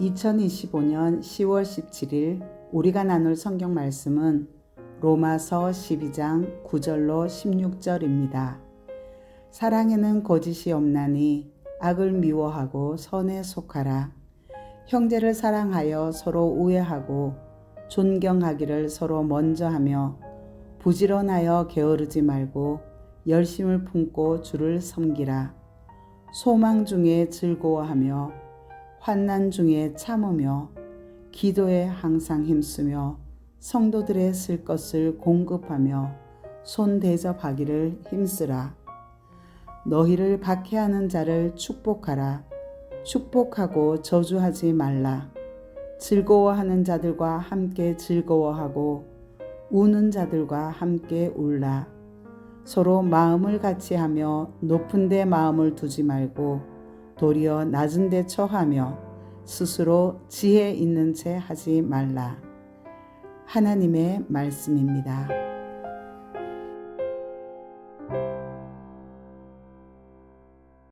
2025년 10월 17일 우리가 나눌 성경 말씀은 로마서 12장 9절로 16절입니다. 사랑에는 거짓이 없나니 악을 미워하고 선에 속하라. 형제를 사랑하여 서로 우애하고 존경하기를 서로 먼저 하며 부지런하여 게으르지 말고 열심을 품고 주를 섬기라. 소망 중에 즐거워하며 환난 중에 참으며 기도에 항상 힘쓰며 성도들의 쓸 것을 공급하며 손 대접하기를 힘쓰라. 너희를 박해하는 자를 축복하라. 축복하고 저주하지 말라. 즐거워하는 자들과 함께 즐거워하고 우는 자들과 함께 울라. 서로 마음을 같이 하며 높은 데 마음을 두지 말고 도리어 낮은 데 처하며 스스로 지혜 있는 채 하지 말라. 하나님의 말씀입니다.